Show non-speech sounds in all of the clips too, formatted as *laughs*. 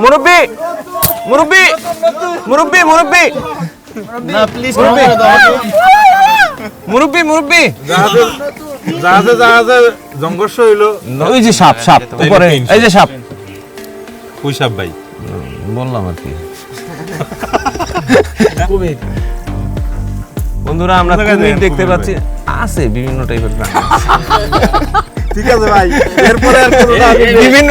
মুরব্বি মুরব্বি মুরব্বি মুরব্বি। না প্লিজ মুরব্বি। মুরব্বি মুরব্বি। জাহাজে জাহাজে সংঘর্ষ হইল। ওই যে সাপ সাপ উপরে এই যে সাপ। পুইসাব ভাই? বললাম আর কি। বন্ধুরা আমরা কুমির দেখতে পাচ্ছি। আছে বিভিন্ন টাইপের প্রাণী। ঠিক আছে ভাই এরপরে আর বিভিন্ন।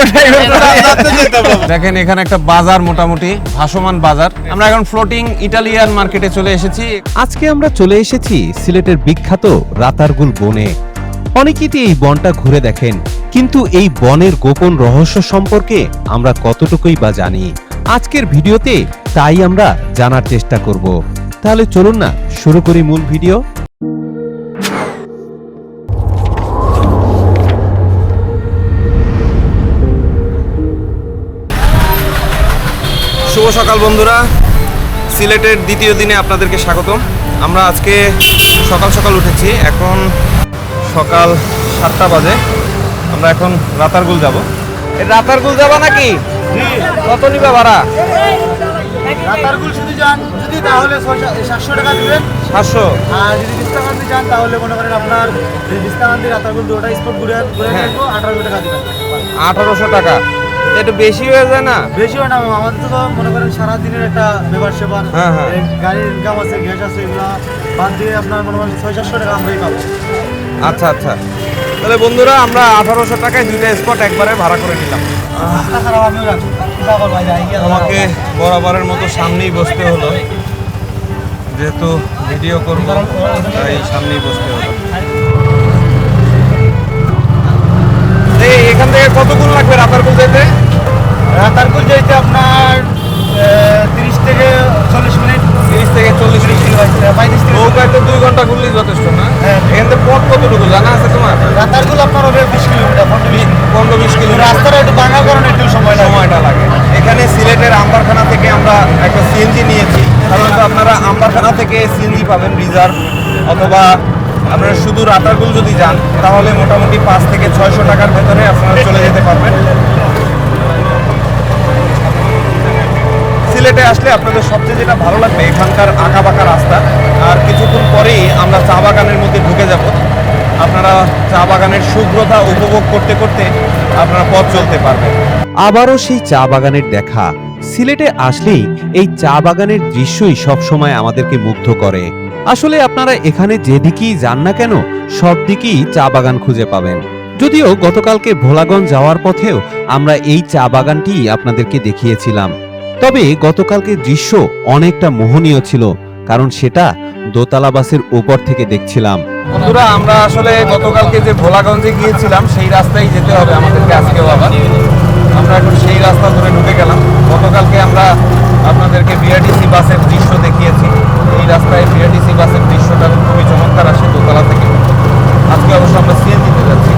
দেখেন এখানে একটা বাজার মোটামুটি ভাসমান বাজার। আমরা এখন ফ্লোটিং ইটালিয়ান মার্কেটে চলে এসেছি। আজকে আমরা চলে এসেছি সিলেটের বিখ্যাত রাতারগুল বনে। অনেকেই এই বনটা ঘুরে দেখেন কিন্তু এই বনের গোপন রহস্য সম্পর্কে আমরা কতটুকুই বা জানি? আজকের ভিডিওতে তাই আমরা জানার চেষ্টা করব। তাহলে চলুন না শুরু করি মূল ভিডিও। শুভ সকাল বন্ধুরা। সিলেটের দ্বিতীয় দিনে আপনাদেরকে স্বাগতম। আমরা আজকে সকাল সকাল উঠেছি। এখন সকাল সাতটা বাজে। আমরা এখন রাতারগুল যাব। রাতারগুল যাবা নাকি? কত নিবা ভাড়া? রাতারগুল শুধু যান যদি তাহলে সাতশো টাকা দিবেন। সাতশো? আর যদি বিস্তাকান্দি যান তাহলে মনে করেন আপনার বিস্তাকান্দি রাতারগুল দুটা স্পট ঘুরে ঘুরে হ্যাঁ। আঠারোশো টাকা দিবেন। আঠারোশো টাকা। একটু বেশি হয়ে যায় না? বেশি হয় না আমাদের তো মনে করেন সারাদিনের একটা ব্যাপার সেবার। হ্যাঁ, হ্যাঁ। গাড়ির ইনকাম আছে গ্যাস আছে এগুলো বাদ দিয়ে আপনার মনে করেন ছয় সাতশো টাকা আমরাই পাবো। আচ্ছা আচ্ছা। তাহলে বন্ধুরা আমরা আঠারোশো টাকায় দুইটা স্পট একবারে ভাড়া করে নিলাম। আমাকে বরাবরের মতো সামনেই বসতে হলো। যেহেতু ভিডিও করব তাই সামনেই বসতে হলো। এই এখান থেকে কতক্ষণ লাগবে রাতারপুর যেতে রাতারগুল যাইতে আপনার তিরিশ থেকে চল্লিশ মিনিট। তিরিশ থেকে চল্লিশ মিনিট। পঁয়ত্রিশ নৌকায় তো দুই ঘণ্টা ঘুরলেই যথেষ্ট না? হ্যাঁ। এখান থেকে পথ কতটুকু? জানা আছে তোমার? রাতারগুল আপনার হবে বিশ কিলোমিটার পনেরো বিশ কিলোমিটার। রাস্তাটা একটু ভাঙা কারণে একটু সময় সময়টা লাগে। এখানে সিলেটের আম্বারখানা থেকে আমরা একটা সিএনজি নিয়েছি। সাধারণত আপনারা আম্বারখানা থেকে সিএনজি পাবেন রিজার্ভ। অথবা আপনারা শুধু রাতারগুল যদি যান তাহলে মোটামুটি পাঁচ থেকে ছয়শো টাকার ভেতরে আপনারা চলে যেতে পারবেন। সিলেটে আসলে আপনাদের সবচেয়ে যেটা ভালো লাগবে এখানকার আঁকা বাঁকা রাস্তা। আর কিছুক্ষণ পরেই আমরা চা বাগানের মধ্যে ঢুকে যাব। আপনারা চা বাগানের শুভ্রতা উপভোগ করতে করতে আপনারা পথ চলতে পারবেন। আবারও সেই চা বাগানের দেখা। সিলেটে আসলেই এই চা বাগানের দৃশ্যই সবসময় আমাদেরকে মুগ্ধ করে। আসলে আপনারা এখানে যেদিকেই যান না কেন, সব দিকেই চা বাগান খুঁজে পাবেন। যদিও গতকালকে ভোলাগঞ্জ যাওয়ার পথেও আমরা এই চা বাগানটি আপনাদেরকে দেখিয়েছিলাম। তবে গতকালকে দৃশ্য অনেকটা মোহনীয় ছিল কারণ সেটা দোতলা বাসের উপর থেকে দেখছিলাম। বন্ধুরা আমরা আসলে গতকালকে যে ভোলাগঞ্জে গিয়েছিলাম সেই রাস্তায় যেতে হবে আমাদেরকে আজকেও আবার। আমরা এখন সেই রাস্তা ধরে ঢুকে গেলাম। গতকালকে আমরা আপনাদেরকে বিআরটিসি বাসের দৃশ্য দেখিয়েছি। এই রাস্তায় বিআরটিসি বাসের দৃশ্যটা খুবই চমৎকার আসে দোতলা থেকে। আজকে অবশ্য আমরা সিএনজিতে যাচ্ছি।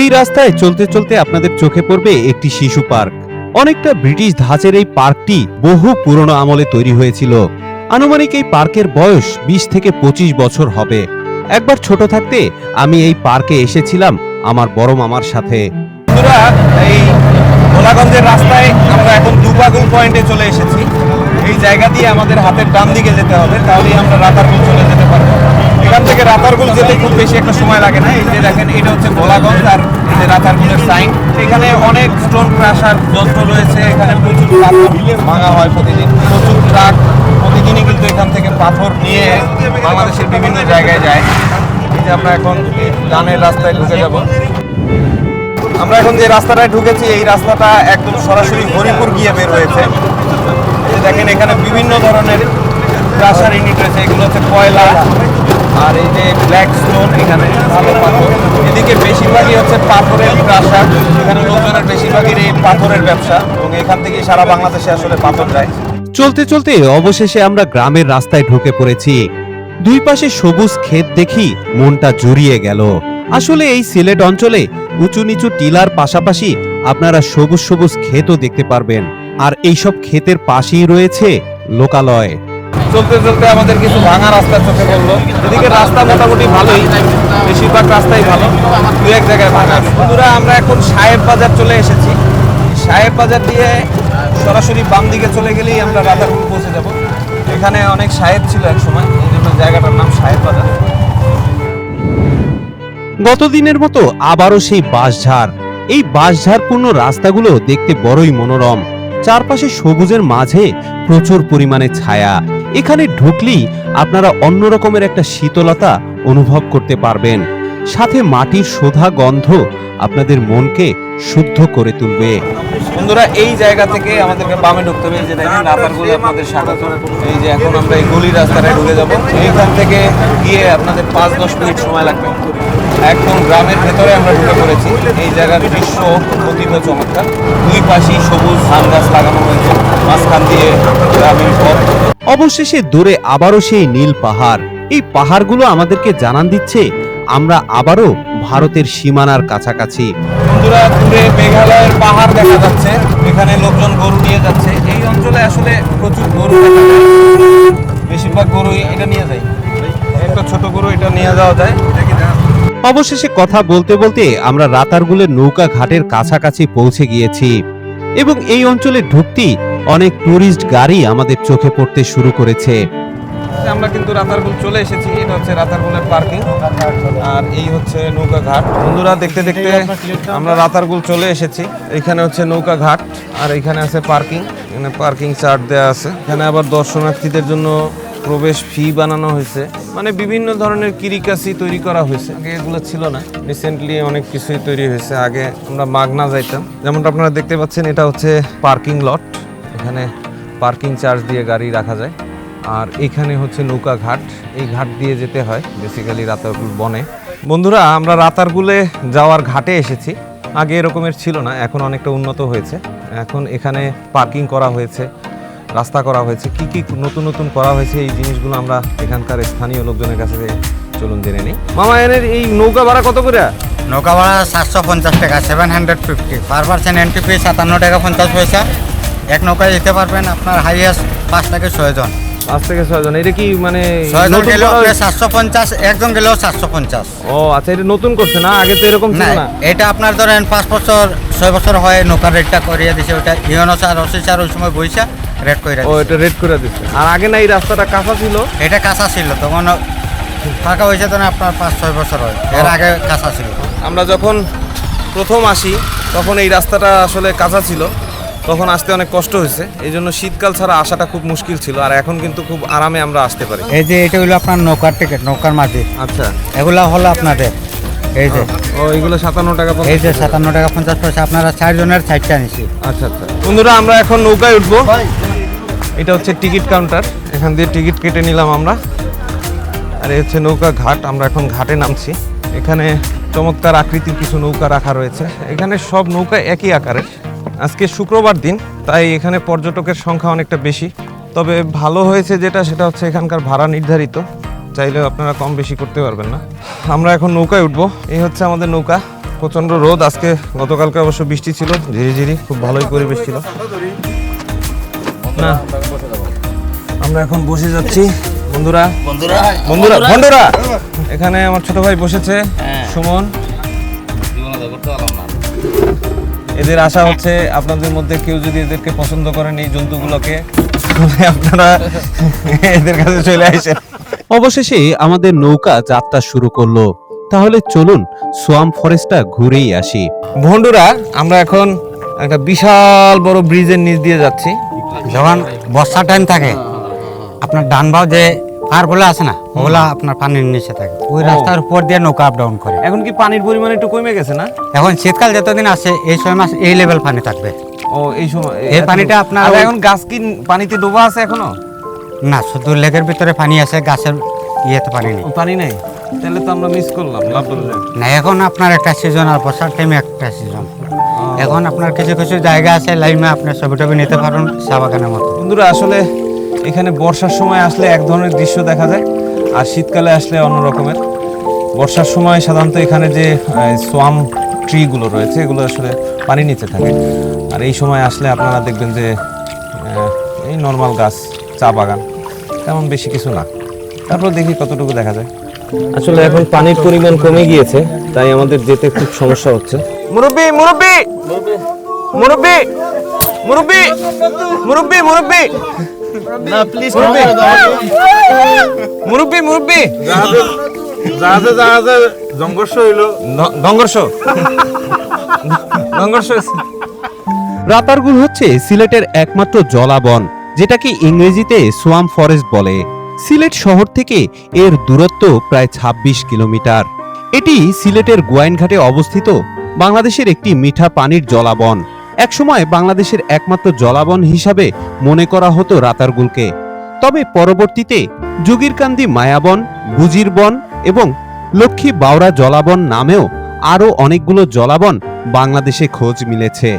এই রাস্তায় চলতে চলতে আপনাদের চোখে পড়বে একটি শিশু পার্ক। অনেকটা ব্রিটিশ ধাঁচের এই পার্কটি বহু পুরনো আমলে তৈরি হয়েছিল। আনুমানিক এই পার্কের বয়স বিশ থেকে পঁচিশ বছর হবে। একবার ছোট থাকতে আমি এই পার্কে এসেছিলাম আমার বড় মামার সাথে। এই ভোলাগঞ্জের রাস্তায় আমরা এখন দুপাগুল পয়েন্টে চলে এসেছি। এই জায়গা দিয়ে আমাদের হাতের ডান দিকে যেতে হবে, তাহলেই আমরা রাতারগুল চলে যেতে পারব। এখান থেকে রাতারগুল যেতে খুব বেশি একটা সময় লাগে না। এই যে দেখেন, এটা হচ্ছে গোলাগঞ্জ আর এই যে রাতারগুলের সাইন এখানে অনেক স্টোন ক্রাশার যন্ত্র রয়েছে। এখানে প্রচুর ভাঙা হয় প্রতিদিন। প্রচুর ট্রাক প্রতিদিনই কিন্তু এখান থেকে পাথর নিয়ে বাংলাদেশের বিভিন্ন জায়গায় যায়। এই যে আমরা এখন ডানের রাস্তায় ঢুকে যাব। আমরা এখন যে রাস্তাটায় ঢুকেছি, এই রাস্তাটা একদম সরাসরি হরিপুর গিয়ে বের হয়েছে। দেখেন, এখানে বিভিন্ন ধরনের ক্রাশার ইউনিট রয়েছে, এগুলো হচ্ছে কয়লা আর এই যে ব্ল্যাক স্টোন এখানে ভালো পাথর। এদিকে বেশিরভাগই হচ্ছে পাথরের ক্রাশার এখানে লোকজনের বেশিরভাগই এই পাথরের ব্যবসা এবং এখান থেকে সারা বাংলাদেশে আসলে পাথর যায়। চলতে চলতে অবশেষে আমরা গ্রামের রাস্তায় ঢুকে পড়েছি। দুই পাশে সবুজ ক্ষেত দেখি মনটা জুড়িয়ে গেল। আসলে এই সিলেট অঞ্চলে উঁচু নিচু টিলার পাশাপাশি আপনারা সবুজ সবুজ ক্ষেতও দেখতে পারবেন। আর এইসব ক্ষেতের পাশেই রয়েছে লোকালয়। চলতে চলতে আমাদের কিছু ভাঙা রাস্তা চোখে পড়ল এদিকে রাস্তা মোটামুটি ভালোই, বেশিরভাগ রাস্তাই ভালো, দু এক জায়গায় ভাঙা বন্ধুরা, আমরা এখন সাহেব বাজার চলে এসেছি। সাহেব বাজার দিয়ে সরাসরি বাম দিকে চলে গেলেই আমরা রাতারপুল পৌঁছে যাব। এখানে অনেক সাহেব ছিল এক সময়, এই জন্য জায়গাটার নাম সাহেব বাজার। গতদিনের মতো আবারও সেই বাঁশঝাড়। এই বাঁশঝাড়পূর্ণ রাস্তাগুলো দেখতে বড়ই মনোরম। চারপাশে সবুজের মাঝে প্রচুর পরিমাণে ছায়া। এখানে ঢুকলেই আপনারা অন্য রকমের একটা শীতলতা অনুভব করতে পারবেন। সাথে মাটির সোধা গন্ধ আপনাদের মনকে শুদ্ধ করে তুলবে। বন্ধুরা, এই জায়গা থেকে আমাদেরকে বামে ঢুকতে হবে। যে দেখেন রাতারগুলো আপনাদের স্বাগত। এই যে এখন আমরা এই গলি রাস্তাটায় ঢুকে যাব। এইখান থেকে গিয়ে আপনাদের পাঁচ দশ মিনিট সময় লাগবে। একদম গ্রামের ভেতরে আমরা ঢুকে পড়েছি। জায়গার দৃশ্য অতীব চমৎকার। দুই পাশেই সবুজ ধান গাছ লাগানো হয়েছে মাঝখান দিয়ে গ্রামীণ পথ। অবশেষে দূরে আবারও সেই নীল পাহাড়। এই পাহাড়গুলো আমাদেরকে জানান দিচ্ছে আমরা আবারও ভারতের সীমানার কাছাকাছি। বন্ধুরা দূরে মেঘালয়ের পাহাড় দেখা যাচ্ছে এখানে লোকজন গরু নিয়ে যাচ্ছে। এই অঞ্চলে আসলে প্রচুর গরু দেখা যায়। বেশিরভাগ গরুই এটা নিয়ে যায়। একটা ছোট গরু এটা নিয়ে যাওয়া যায়। অবশেষে কথা বলতে বলতে আমরা রাতারগুলের নৌকা ঘাটের কাছাকাছি পৌঁছে গিয়েছি এবং এই অঞ্চলে ঢুকতেই অনেক টুরিস্ট গাড়ি আমাদের চোখে পড়তে শুরু করেছে। আমরা কিন্তু রাতারগুল চলে এসেছি এটা হচ্ছে রাতারগুলের পার্কিং আর এই হচ্ছে নৌকা ঘাট। বন্ধুরা, দেখতে দেখতে আমরা রাতারগুল চলে এসেছি। এখানে হচ্ছে নৌকা ঘাট, আর এখানে আছে পার্কিং এখানে পার্কিং চার্ট দেওয়া আছে। এখানে আবার দর্শনার্থীদের জন্য প্রবেশ ফি বানানো হয়েছে। মানে বিভিন্ন ধরনের কিরিকাসি তৈরি করা হয়েছে। আগে এগুলো ছিল না। রিসেন্টলি অনেক কিছুই তৈরি হয়েছে। আগে আমরা মাগনা যাইতাম। যেমনটা আপনারা দেখতে পাচ্ছেন, এটা হচ্ছে পার্কিং লট এখানে পার্কিং চার্জ দিয়ে গাড়ি রাখা যায়। আর এখানে হচ্ছে নৌকা ঘাট। এই ঘাট দিয়ে যেতে হয়। বেসিক্যালি রাতারগুল বনে। বন্ধুরা, আমরা রাতারগুলে যাওয়ার ঘাটে এসেছি। আগে এরকমের ছিল না। এখন অনেকটা উন্নত হয়েছে। এখন এখানে পার্কিং করা হয়েছে। রাস্তা করা হয়েছে। কি কি নতুন নতুন করা হয়েছে এই জিনিসগুলো আমরা এখানকার স্থানীয় লোকজনের কাছে চলুন জেনে নিই। মামা এনের এই নৌকা ভাড়া কত করে? নৌকা ভাড়া সাতশো পঞ্চাশ টাকা seven hundred fifty per percent entry fee সাতান্ন টাকা পঞ্চাশ পয়সা। এক নৌকায় যেতে পারবেন আপনার হাইয়েস্ট পাঁচ থেকে ছয় জন। পাঁচ থেকে ছয়জন এটা কি মানে ছয় জন গেলেও সাতশো পঞ্চাশ একজন গেলেও সাতশো পঞ্চাশ। ও আচ্ছা এটা নতুন করছে না? আগে তো এরকম ছিল না না? এটা আপনার ধরেন পাঁচ বছর ছয় বছর হয় নৌকার রেটটা করিয়ে দিছে ওটা ইউনো স্যার অসি স্যার ওই সময় বইসা রেট করে ও এটা রেড করে দিচ্ছে আর আগে না এই রাস্তাটা কাঁচা ছিল? এটা কাঁচা ছিল তখন ফাঁকা হয়েছে তখন আপনার পাঁচ ছয় বছর হয়। এর আগে কাঁচা ছিল। আমরা যখন প্রথম আসি তখন এই রাস্তাটা আসলে কাঁচা ছিল। তখন আসতে অনেক কষ্ট হয়েছে। এই জন্য শীতকাল ছাড়া আসাটা খুব মুশকিল ছিল আর এখন কিন্তু খুব আরামে আমরা আসতে পারি। এই যে এটা হলো আপনার নৌকার টিকিট নৌকার মাঝে। আচ্ছা। এগুলা হলো আপনাদের। এই যে। ও এইগুলো সাতান্ন টাকা এই যে সাতান্ন টাকা পঞ্চাশ পয়সা আপনারা চারজনের সাইডটা নিছি। আচ্ছা আচ্ছা। বন্ধুরা আমরা এখন নৌকায় উঠবো। এটা হচ্ছে টিকিট কাউন্টার। এখান দিয়ে টিকিট কেটে নিলাম আমরা। আর এই হচ্ছে নৌকা ঘাট, আমরা এখন ঘাটে নামছি। এখানে চমৎকার আকৃতির কিছু নৌকা রাখা রয়েছে। এখানে সব নৌকা একই আকারের। আজকে শুক্রবার দিন, তাই এখানে পর্যটকের সংখ্যা অনেকটা বেশি। তবে ভালো হয়েছে যেটা, সেটা হচ্ছে এখানকার ভাড়া নির্ধারিত। চাইলেও আপনারা কম বেশি করতে পারবেন না। আমরা এখন নৌকায় উঠবো। এই হচ্ছে আমাদের নৌকা। প্রচণ্ড রোদ। আজকে গতকালকে অবশ্য বৃষ্টি ছিল ঝিরি ঝিরি খুব ভালোই পরিবেশ ছিল। না। আমরা এখন বসে যাচ্ছি। বন্ধুরা। বন্ধুরা। বন্ধুরা বন্ধুরা। এখানে আমার ছোট ভাই বসেছে সুমন। এদের আশা হচ্ছে আপনাদের মধ্যে কেউ যদি এদেরকে পছন্দ করেন এই জন্তুগুলোকে আপনারা এদের কাছে চলে আসেন। অবশেষে আমাদের নৌকা যাত্রা শুরু করল। তাহলে চলুন সোয়াম ফরেস্টটা ঘুরেই আসি। বন্ধুরা আমরা এখন একটা বিশাল বড় ব্রিজের নিচ দিয়ে যাচ্ছি। যখন বর্ষা টাইম থাকে আপনার ডান বাও যে পার বলে আছে না ওগুলা আপনার পানির নিচে থাকে। ওই রাস্তার উপর দিয়ে নৌকা আপ ডাউন করে। এখন কি পানির পরিমাণ একটু কমে গেছে না? এখন শীতকাল যতদিন আসে এই ছয় মাস এই লেভেল পানি থাকবে। ও এই সময় এই পানিটা আপনার এখন গাছ কি পানিতে ডোবা আছে এখনও? না শুধু লেকের ভিতরে পানি আছে গাছের ইয়েতে পানি নেই। পানি নেই? তাহলে তো আমরা মিস করলাম লাভ করলাম না এখন আপনার একটা সিজন আর বর্ষার টাইমে একটা সিজন এখন আপনার কিছু কিছু জায়গা আছে লাইমে আপনার ছবি টবি নিতে পারেন চা বাগানের মতো। বন্ধুরা, আসলে এখানে বর্ষার সময় আসলে এক ধরনের দৃশ্য দেখা যায়, আর শীতকালে আসলে অন্য রকমের। বর্ষার সময় সাধারণত এখানে যে সোয়াম ট্রিগুলো রয়েছে, এগুলো আসলে পানির নিচে থাকে। আর এই সময় আসলে আপনারা দেখবেন যে এই নর্মাল গাছ, চা বাগান, তেমন বেশি কিছু না। তারপর দেখি কতটুকু দেখা যায়। আসলে এখন পানির পরিমাণ কমে গিয়েছে তাই আমাদের যেতে খুব সমস্যা হচ্ছে। মুরব্বি মুরব্বি! মুরব্বি! মুরব্বি! মুরব্বি মুরব্বি! না প্লিজ মুরব্বি! মুরব্বি জাহাজে জাহাজে জাহাজে সংঘর্ষ হইল। সংঘর্ষ সংঘর্ষ রাতারগুল হচ্ছে সিলেটের একমাত্র জলাবন যেটাকে ইংরেজিতে সোয়াম ফরেস্ট বলে। সিলেট শহর থেকে এর দূরত্ব প্রায় ২৬ কিলোমিটার। এটি সিলেটের গোয়াইনঘাটে অবস্থিত বাংলাদেশের একটি মিঠা পানির জলাবন। একসময় বাংলাদেশের একমাত্র জলাবন হিসাবে মনে করা হতো রাতারগুলকে। তবে পরবর্তীতে যোগীরকান্দি মায়াবন বুজির বন এবং লক্ষ্মী বাওড়া জলাবন নামেও আরও অনেকগুলো জলাবন বাংলাদেশে খোঁজ মিলেছে।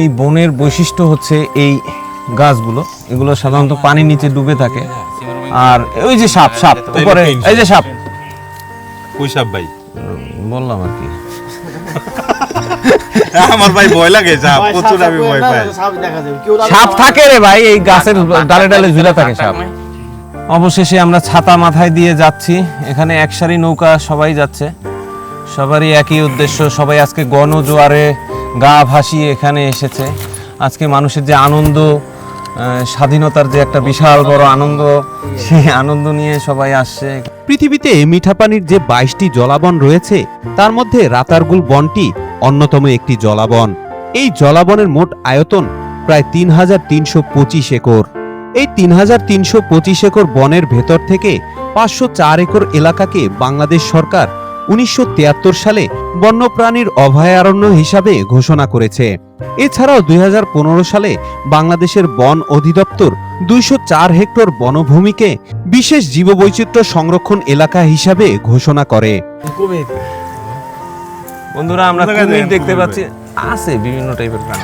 এই বনের বৈশিষ্ট্য হচ্ছে এই গাছগুলো। এগুলো সাধারণত পানির নিচে ডুবে থাকে। আর ওই যে সাপ সাপ উপরে এই যে সাপ। পুইসাব ভাই? বললাম আর কি। আমার ভাই ভয় লাগে যা প্রচুর আমি ভয় পাই। সাপ সাপ থাকে রে ভাই এই গাছের ডালে ডালে ঝুলে থাকে সাপ। অবশেষে আমরা ছাতা মাথায় দিয়ে যাচ্ছি। এখানে এক সারি নৌকা সবাই যাচ্ছে। সবারই একই উদ্দেশ্য সবাই আজকে গণজোয়ারে গা ভাসিয়ে এখানে এসেছে। আজকে মানুষের যে আনন্দ স্বাধীনতার যে একটা বিশাল বড় আনন্দ, সেই আনন্দ নিয়ে সবাই আসছে। পৃথিবীতে মিঠা পানির যে বাইশটি জলাবন রয়েছে, তার মধ্যে রাতারগুল বনটি অন্যতম একটি জলাবন। এই জলাবনের মোট আয়তন প্রায় তিন হাজার তিনশো পঁচিশ একর। এই তিন হাজার তিনশো পঁচিশ একর বনের ভেতর থেকে পাঁচশো চার একর এলাকাকে বাংলাদেশ সরকার উনিশশো তিয়াত্তর সালে বন্যপ্রাণীর অভয়ারণ্য হিসাবে ঘোষণা করেছে। এছাড়াও দুই হাজার পনেরো সালে বাংলাদেশের বন অধিদপ্তর দুইশো চার হেক্টর বনভূমিকে বিশেষ জীববৈচিত্র্য সংরক্ষণ এলাকা হিসাবে ঘোষণা করে। বন্ধুরা আমরা কুমির দেখতে পাচ্ছি। আছে বিভিন্ন টাইপের প্রাণী।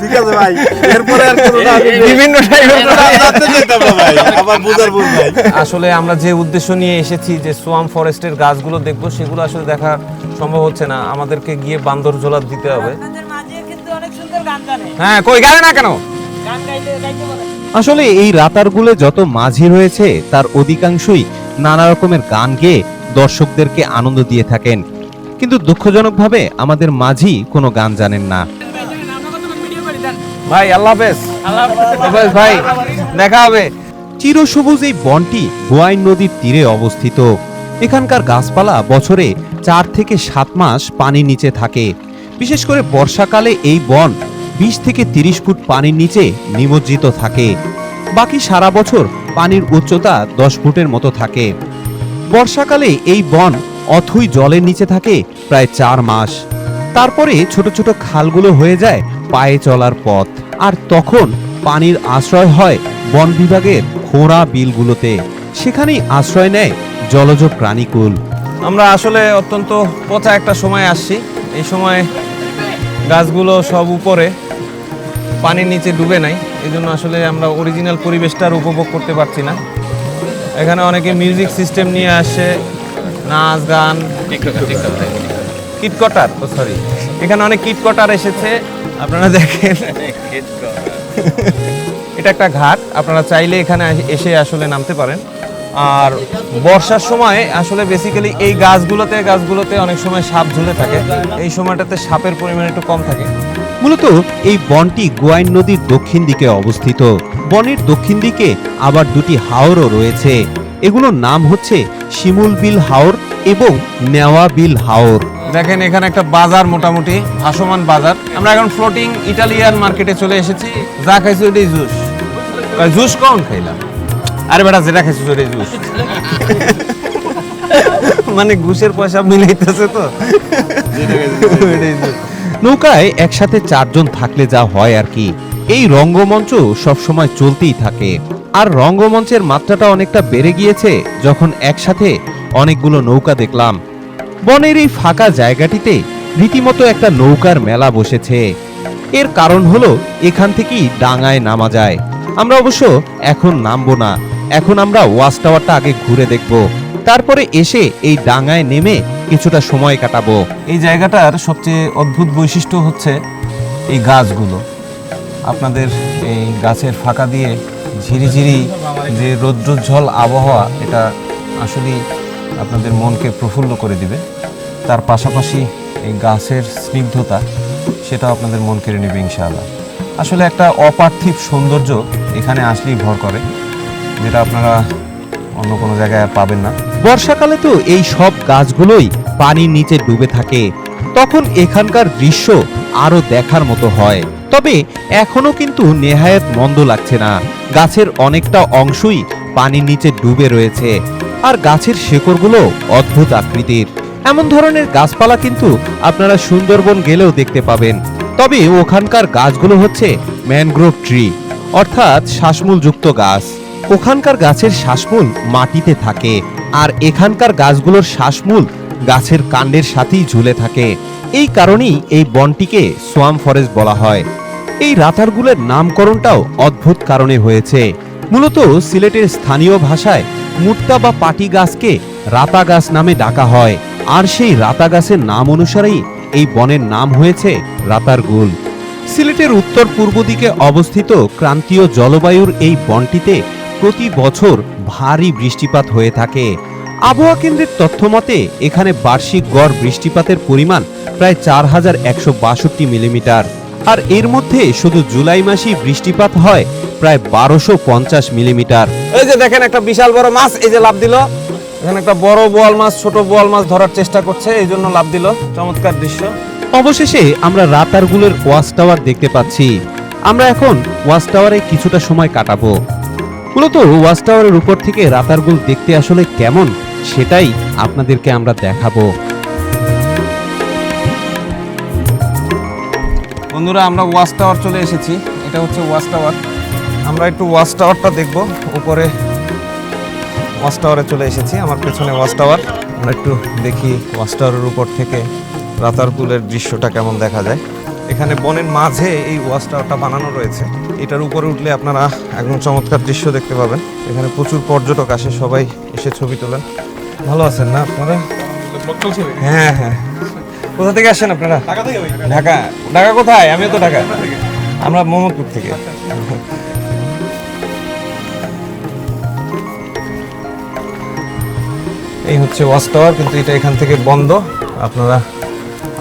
ঠিক আছে ভাই এরপরে আর কোনো না। বিভিন্ন টাইপের ভাই আবার বুঝার বুঝ ভাই আসলে আমরা যে উদ্দেশ্য নিয়ে এসেছি যে সোয়াম ফরেস্টের গাছগুলো দেখব সেগুলো আসলে দেখা সম্ভব হচ্ছে না। আমাদেরকে গিয়ে বান্দর জোলা দিতে হবে। আপনাদের মাঝে কিন্তু অনেক সুন্দর গান জানে হ্যাঁ কই গাবে না কেন? আসলে এই রাতারগুলে যত মাঝি রয়েছে তার অধিকাংশই নানা রকমের গান গেয়ে দর্শকদেরকে আনন্দ দিয়ে থাকেন। কিন্তু দুঃখজনকভাবে আমাদের মাঝি কোনো গান জানেন না। ভাই আল্লাহ হাফেজ। হাফেজ ভাই দেখা হবে। চিরসবুজ এই বনটি গোয়াইন নদীর তীরে অবস্থিত। এখানকার গাছপালা বছরে চার থেকে সাত মাস পানির নিচে থাকে। বিশেষ করে বর্ষাকালে এই বন বিশ থেকে তিরিশ ফুট পানির নিচে নিমজ্জিত থাকে। বাকি সারা বছর পানির উচ্চতা দশ ফুটের মতো থাকে। বর্ষাকালে এই বন অথই জলের নিচে থাকে প্রায় চার মাস। তারপরে ছোট ছোট খালগুলো হয়ে যায় পায়ে চলার পথ। আর তখন পানির আশ্রয় হয় বন বিভাগের খোঁড়া বিলগুলোতে। সেখানেই আশ্রয় নেয় জলজ প্রাণীকুল। আমরা আসলে অত্যন্ত পচা একটা সময় আসছি। এই সময় গাছগুলো সব উপরে পানির নিচে ডুবে নাই। এই জন্য আসলে আমরা অরিজিনাল পরিবেশটার উপভোগ করতে পারছি না। এখানে অনেকে মিউজিক সিস্টেম নিয়ে আসে নাচ গান। কিটকটার ও সরি। এখানে অনেক কিটকটার এসেছে। আপনারা দেখেন। *laughs* এটা একটা ঘাট। আপনারা চাইলে এখানে এসে আসলে নামতে পারেন। আর বর্ষার সময় আসলে বেসিক্যালি এই গাছগুলোতে গাছগুলোতে অনেক সময় সাপ ঝুলে থাকে। এই সময়টাতে সাপের পরিমাণ একটু কম থাকে। মূলত এই বনটি গোয়াইন নদীর দক্ষিণ দিকে অবস্থিত। বনের দক্ষিণ দিকে আবার দুটি হাওরও রয়েছে। এগুলোর নাম হচ্ছে শিমুল বিল হাওর এবং নেওয়া বিল হাওর। দেখেন এখানে একটা বাজার মোটামুটি ভাসমান বাজার। আমরা এখন ফ্লোটিং ইটালিয়ান মার্কেটে চলে এসেছি। যা খাইছি ওটাই জুস। জুস কখন খাইলাম। আরে বেটা যেটা খাইছি ওটাই জুস। মানে ঘুষের পয়সা মিলাইতেছে তো। নৌকায় একসাথে চারজন থাকলে যা হয় আর কি। এই রঙ্গমঞ্চ সবসময় চলতেই থাকে। আর রঙ্গমঞ্চের মাত্রাটা অনেকটা বেড়ে গিয়েছে যখন একসাথে অনেকগুলো নৌকা দেখলাম। বনের এই ফাঁকা জায়গাটিতে রীতিমতো একটা নৌকার মেলা বসেছে। এর কারণ হলো এখান থেকেই ডাঙায় নামা যায়। আমরা অবশ্য এখন নামবো না। এখন আমরা ওয়াচ টাওয়ারটা আগে ঘুরে দেখব। তারপরে এসে এই ডাঙায় নেমে কিছুটা সময় কাটাবো। এই জায়গাটার সবচেয়ে অদ্ভুত বৈশিষ্ট্য হচ্ছে এই গাছগুলো। আপনাদের এই গাছের ফাঁকা দিয়ে ঝিরিঝিরি যে রৌদ্রোজ্জ্বল আবহাওয়া, এটা আসলেই আপনাদের মনকে প্রফুল্ল করে দিবে। তার পাশাপাশি এই গাছের স্নিগ্ধতা, সেটাও আপনাদের মন কেড়ে নেবে ইনশাআল্লাহ। আসলে একটা অপার্থিব সৌন্দর্য এখানে আসলেই ভর করে, যেটা আপনারা অন্য কোনো জায়গায় পাবেন না। বর্ষাকালে তো এই সব গাছগুলোই পানির নিচে ডুবে থাকে, তখন এখানকার দৃশ্য আরও দেখার মতো হয়। তবে এখনও কিন্তু নেহায়েত মন্দ লাগছে না। গাছের অনেকটা অংশই পানির নিচে ডুবে রয়েছে আর গাছের শেকড়গুলো অদ্ভুত আকৃতির। এমন ধরনের গাছপালা কিন্তু আপনারা সুন্দরবন গেলেও দেখতে পাবেন। তবে ওখানকার গাছগুলো হচ্ছে ম্যানগ্রোভ ট্রি, অর্থাৎ শ্বাসমূলযুক্ত গাছ। ওখানকার গাছের শ্বাসমূল মাটিতে থাকে আর এখানকার গাছগুলোর শ্বাসমূল গাছের কাণ্ডের সাথেই ঝুলে থাকে। এই কারণেই এই বনটিকে সোয়াম ফরেস্ট বলা হয়। এই রাতারগুলের নামকরণটাও অদ্ভুত কারণে হয়েছে। মূলত সিলেটের স্থানীয় ভাষায় মুক্তা বা পাটি গাছকে রাতা গাছ নামে ডাকা হয়। আর সেই রাতা গাছের নাম অনুসারেই এই বনের নাম হয়েছে রাতারগুল। সিলেটের উত্তর পূর্ব দিকে অবস্থিত ক্রান্তীয় জলবায়ুর এই বনটিতে প্রতি বছর ভারী বৃষ্টিপাত হয়ে থাকে। আবহাওয়া কেন্দ্রের তথ্য মতে এখানে বার্ষিক গড় বৃষ্টিপাতের পরিমাণ প্রায় চার হাজার একশো বাষট্টি মিলিমিটার। আর এর মধ্যে শুধু জুলাই মাসেই বৃষ্টিপাত হয় প্রায় বারোশো পঞ্চাশ মিলিমিটার। এই যে দেখেন একটা বিশাল বড় মাছ এই যে লাভ দিল। এখানে একটা বড় বোয়াল মাছ ছোট বোয়াল মাছ ধরার চেষ্টা করছে এই জন্য লাভ দিল। চমৎকার দৃশ্য। অবশেষে আমরা রাতারগুলের ওয়াচ টাওয়ার দেখতে পাচ্ছি। আমরা এখন ওয়াচ টাওয়ারে কিছুটা সময় কাটাবো। মূলত ওয়াচ টাওয়ারের উপর থেকে রাতারগুল দেখতে আসলে কেমন? সেটাই আপনাদেরকে আমরা দেখাবো। বন্ধুরা, আমরা ওয়াচ টাওয়ার চলে এসেছি। এটা হচ্ছে ওয়াচ টাওয়ার। আমরা একটু ওয়াচ টাওয়ারটা দেখব। উপরে ওয়াচ টাওয়ারে চলে এসেছি, আমার পেছনে ওয়াচ টাওয়ার। আমরা একটু দেখি ওয়াচ টাওয়ারের উপর থেকে রাতারপুলের দৃশ্যটা কেমন দেখা যায়। এখানে বনের মাঝে এই ওয়াচ টাওয়ারটা বানানো রয়েছে। এটার উপরে উঠলে আপনারা একদম চমৎকার দৃশ্য দেখতে পাবেন। এখানে প্রচুর পর্যটক আসে, সবাই এসে ছবি তোলেন। ভালো আছেন না আপনারা? হ্যাঁ হ্যাঁ। কোথা থেকে আসেন আপনারা? ঢাকা ঢাকা। কোথায়? আমিও তো ঢাকা। আমরা মোহাম্মদপুর থেকে। এই হচ্ছে ওয়াচ টাওয়ার কিন্তু এটা এখান থেকে বন্ধ। আপনারা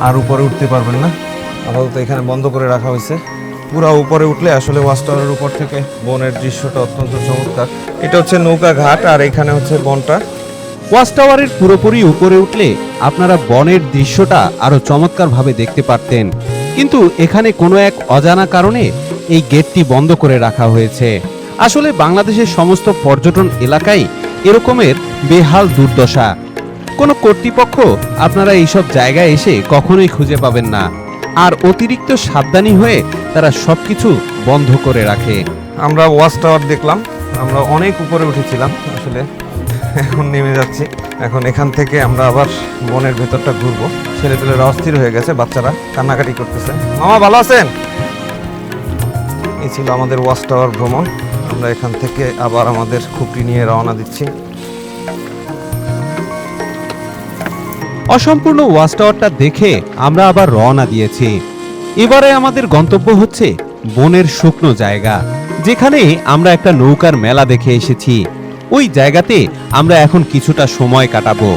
আর উপরে উঠতে পারবেন না। আপাতত এখানে বন্ধ করে রাখা হয়েছে। পুরা উপরে উঠলে আসলে ওয়াচ টাওয়ারের উপর থেকে বনের দৃশ্যটা অত্যন্ত চমৎকার। এটা হচ্ছে নৌকা ঘাট আর এখানে হচ্ছে বনটা। ওয়াচ টাওয়ারের পুরোপুরি উপরে উঠলে আপনারা বনের দৃশ্যটা আরও চমৎকারভাবে দেখতে পারতেন। কিন্তু এখানে কোনো এক অজানা কারণে এই গেটটি বন্ধ করে রাখা হয়েছে। আসলে বাংলাদেশের সমস্ত পর্যটন এলাকায় এরকমের বেহাল দুর্দশা। কোনো কর্তৃপক্ষ আপনারা এইসব জায়গায় এসে কখনোই খুঁজে পাবেন না। আর অতিরিক্ত সাবধানী হয়ে তারা সবকিছু বন্ধ করে রাখে। আমরা ওয়াচ টাওয়ার দেখলাম, আমরা অনেক উপরে উঠেছিলাম আসলে। এখন নেমে যাচ্ছি। এখন এখান থেকে আমরা আবার বনের ভেতরটা ঘুরবো। ছেলে ছেলেপেলেরা অস্থির হয়ে গেছে, বাচ্চারা কান্নাকাটি করতেছে। মামা, ভালো আছেন? এই ছিল আমাদের ওয়াচ টাওয়ার ভ্রমণ। আমরা এখান থেকে আবার আমাদের খুপড়ি নিয়ে রওনা দিচ্ছি। অসম্পূর্ণ ওয়াচ টাওয়ারটা দেখে আমরা আবার রওনা দিয়েছি। এবারে আমাদের গন্তব্য হচ্ছে বনের শুকনো জায়গা, যেখানে আমরা একটা নৌকার মেলা দেখে এসেছি। ওই জায়গাতে আমরা এখন কিছুটা সময় কাটাবো।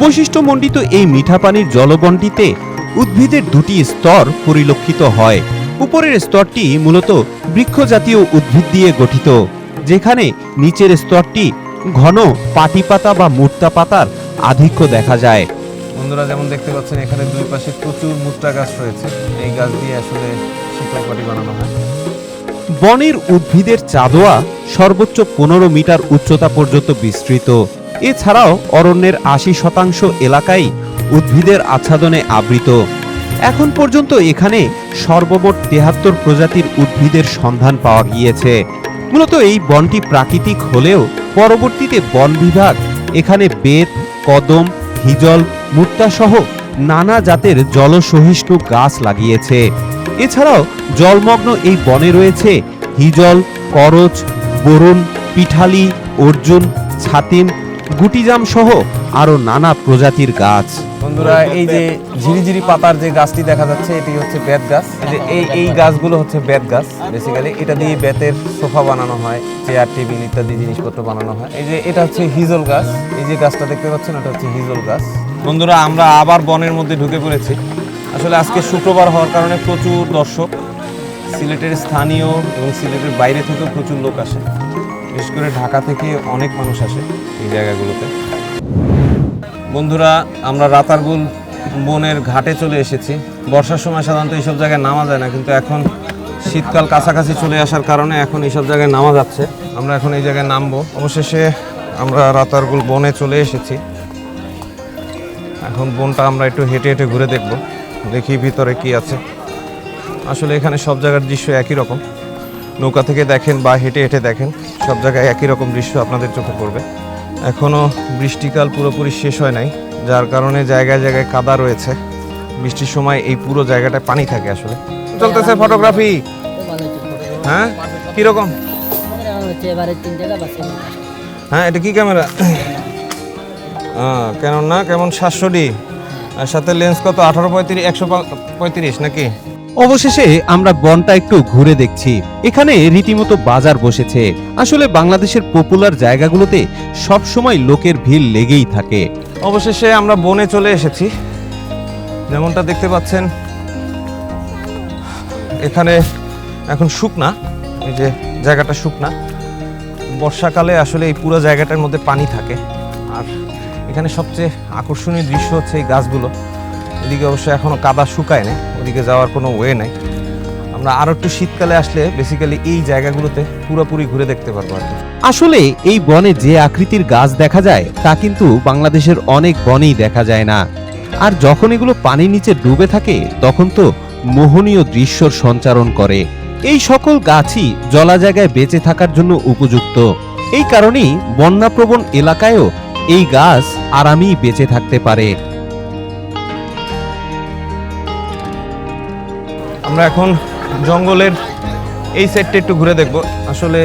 বৈশিষ্ট্যমণ্ডিত এই মিঠা পানির জলবনটিতে উদ্ভিদের দুটি স্তর পরিলক্ষিত হয়। উপরের স্তরটি মূলত বৃক্ষজাতীয় উদ্ভিদ দিয়ে গঠিত, যেখানে নিচের স্তরটি ঘন পাটি পাতা বা মুক্তা পাতার আধিক্য দেখা যায়। বন্ধুরা, যেমন দেখতে পাচ্ছেন, এখানে দুই পাশে প্রচুর মুত্রা গাছ রয়েছে। এই গাছ দিয়ে আসলে শীতল পাটি বানানো হয়। বনের উদ্ভিদের চাদোয়া সর্বোচ্চ পনেরো মিটার উচ্চতা পর্যন্ত বিস্তৃত। এছাড়াও অরণ্যের আশি শতাংশ এলাকাই উদ্ভিদের আচ্ছাদনে আবৃত। এখন পর্যন্ত এখানে সর্বমোট তেহাত্তর প্রজাতির উদ্ভিদের সন্ধান পাওয়া গিয়েছে। মূলত এই বনটি প্রাকৃতিক হলেও পরবর্তীতে বন বিভাগ এখানে বেত, কদম, হিজল মুক্তা সহ নানা জাতের জলসহিষ্ণু গাছ লাগিয়েছে। এছাড়াও জলমগ্ন এই বনে রয়েছে হিজল, করচ, বরুণ, পিঠালি, অর্জুন, ছাতিম, গুটিজাম সহ আরও নানা প্রজাতির গাছ। বন্ধুরা, এই যে ঝিরিঝিরি পাতার যে গাছটি দেখা যাচ্ছে, এটি হচ্ছে বেত গাছ। যে এই এই গাছগুলো হচ্ছে বেত গাছ বেসিক্যালি এটা দিয়ে বেতের সোফা বানানো হয় চেয়ার টেবিল ইত্যাদি জিনিসপত্র বানানো হয়। এই যে এটা হচ্ছে হিজল গাছ। এই যে গাছটা দেখতে পাচ্ছেন, এটা হচ্ছে হিজল গাছ। বন্ধুরা, আমরা আবার বনের মধ্যে ঢুকে পড়েছি। আসলে আজকে শুক্রবার হওয়ার কারণে প্রচুর দর্শক, সিলেটের স্থানীয় এবং সিলেটের বাইরে থেকেও প্রচুর লোক আসে। বিশেষ করে ঢাকা থেকে অনেক মানুষ আসে এই জায়গাগুলোতে। বন্ধুরা, আমরা রাতারগুল বনের ঘাটে চলে এসেছি। বর্ষার সময় সাধারণত এইসব জায়গায় নামা যায় না, কিন্তু এখন শীতকাল কাছাকাছি চলে আসার কারণে এখন এইসব জায়গায় নামা যাচ্ছে। আমরা এখন এই জায়গায় নামবো। অবশেষে আমরা রাতারগুল বনে চলে এসেছি। এখন বনটা আমরা একটু হেঁটে হেঁটে ঘুরে দেখব। দেখি ভিতরে কি আছে। আসলে এখানে সব জায়গার দৃশ্য একই রকম। নৌকা থেকে দেখেন বা হেঁটে হেঁটে দেখেন, সব জায়গায় একই রকম দৃশ্য আপনাদের চোখে পড়বে। এখনও বৃষ্টিকাল পুরোপুরি শেষ হয় নাই, যার কারণে জায়গায় জায়গায় কাদা রয়েছে। বৃষ্টির সময় এই পুরো জায়গাটায় পানি থাকে আসলে। চলতেছে ফটোগ্রাফি হ্যাঁ? কীরকম? হ্যাঁ এটা কি ক্যামেরা হ্যাঁ কেমন না কেমন সাতশো আর সাথে লেন্স কত? আঠারো পঁয়ত্রিশ একশো পঁয়ত্রিশ নাকি? অবশেষে আমরা বনটা একটু ঘুরে দেখছি। এখানে রীতিমতো বাজার বসেছে। আসলে বাংলাদেশের পপুলার জায়গাগুলোতে সব সময় লোকের ভিড় লেগেই থাকে। অবশেষে আমরা বনে চলে এসেছি। যেমনটা দেখতে পাচ্ছেন এখানে এখন শুকনা। এই যে জায়গাটা শুকনা। বর্ষাকালে আসলে এই পুরো জায়গাটার মধ্যে পানি থাকে। আর এখানে সবচেয়ে আকর্ষণীয় দৃশ্য হচ্ছে এই গাছগুলো। এদিকে অবশ্য এখনও কাদা শুকায় না ওদিকে যাওয়ার কোনো ওয়ে নাই। আমরা আরও একটু শীতকালে আসলে বেসিক্যালি এই জায়গাগুলোতে পুরোপুরি ঘুরে দেখতে পারব আর আসলে এই বনে যে আকৃতির গাছ দেখা যায়, তা কিন্তু বাংলাদেশের অনেক বনেই দেখা যায় না। আর যখন এগুলো পানির নিচে ডুবে থাকে, তখন তো মোহনীয় দৃশ্যর সঞ্চারণ করে। এই সকল গাছই জলা জায়গায় বেঁচে থাকার জন্য উপযুক্ত। এই কারণেই বন্যাপ্রবণ এলাকায়ও এই গাছ আরামেই বেঁচে থাকতে পারে। আমরা এখন জঙ্গলের এই সাইডটা একটু ঘুরে দেখব। আসলে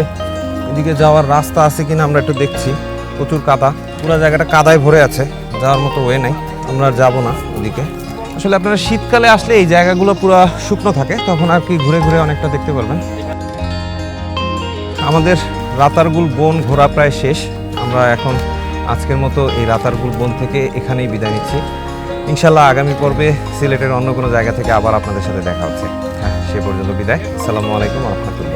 এদিকে যাওয়ার রাস্তা আছে কিনা আমরা একটু দেখছি। প্রচুর কাদা। পুরো জায়গাটা কাদায় ভরে আছে। যাওয়ার মতো ওয়ে নাই। আমরা যাব না ওদিকে। আসলে আপনারা শীতকালে আসলে এই জায়গাগুলো পুরো শুকনো থাকে। তখন আর কি ঘুরে ঘুরে অনেকটা দেখতে পারবেন। আমাদের রাতারগুল বন ঘোরা প্রায় শেষ। আমরা এখন আজকের মতো এই রাতারপুর বন থেকে এখানেই বিদায় নিচ্ছি। ইনশাল্লাহ আগামী পর্বে সিলেটের অন্য কোনো জায়গা থেকে আবার আপনাদের সাথে দেখা হচ্ছে। হ্যাঁ সে পর্যন্ত বিদায়। আসসালামু আলাইকুম রহমতুল্লাহ।